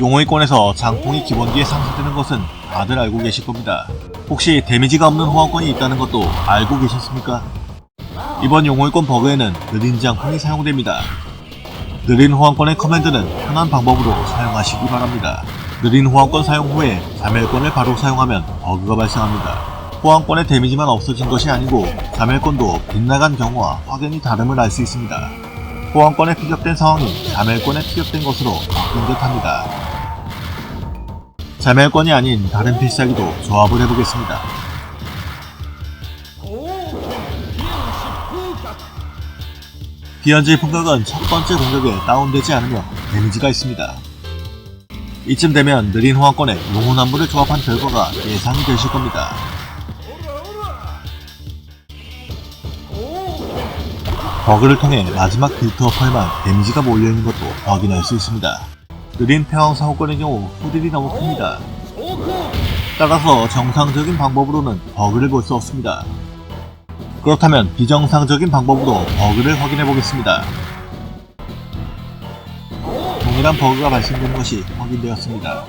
용호이권에서 장풍이 기본기에 상승되는 것은 다들 알고 계실 겁니다. 혹시 데미지가 없는 호환권이 있다는 것도 알고 계셨습니까? 이번 용호이권 버그에는 느린 장풍이 사용됩니다. 느린 호환권의 커맨드는 편한 방법으로 사용하시기 바랍니다. 느린 호환권 사용 후에 자멸권을 바로 사용하면 버그가 발생합니다. 호환권의 데미지만 없어진 것이 아니고 자멸권도 빗나간 경우와 확연히 다름을 알 수 있습니다. 호환권에 피격된 상황이 자멸권에 피격된 것으로 바뀐 듯합니다. 자멸권이 아닌 다른 필살기도 조합을 해보겠습니다. 비연질 풍각은 첫 번째 공격에 다운되지 않으며 데미지가 있습니다. 이쯤 되면 느린 호환권에 용혼한부를 조합한 결과가 예상이 되실 겁니다. 버그를 통해 마지막 빌트업 할만 데미지가 몰려있는 것도 확인할 수 있습니다. 느린 패왕 사호권의 경우 후딜이 너무 큽니다. 따라서 정상적인 방법으로는 버그를 볼 수 없습니다. 그렇다면 비정상적인 방법으로 버그를 확인해 보겠습니다. 동일한 버그가 발생되는 것이 확인되었습니다.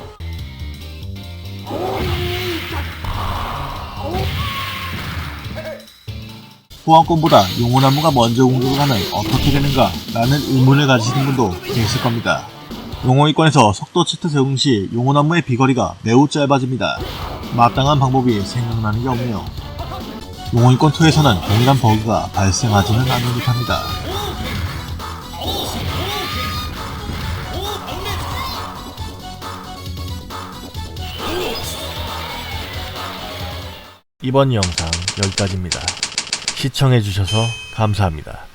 호환권보다 용호나무가 먼저 공격을 하면 어떻게 되는가 라는 의문을 가지시는 분도 계실 겁니다. 용호이권에서 속도 치트 적용 시 용호나무의 비거리가 매우 짧아집니다. 마땅한 방법이 생각나는 게 없네요. 용호인권 2에서는 동일한 버그가 발생하지는 않는 듯합니다. 이번 영상 여기까지입니다. 시청해주셔서 감사합니다.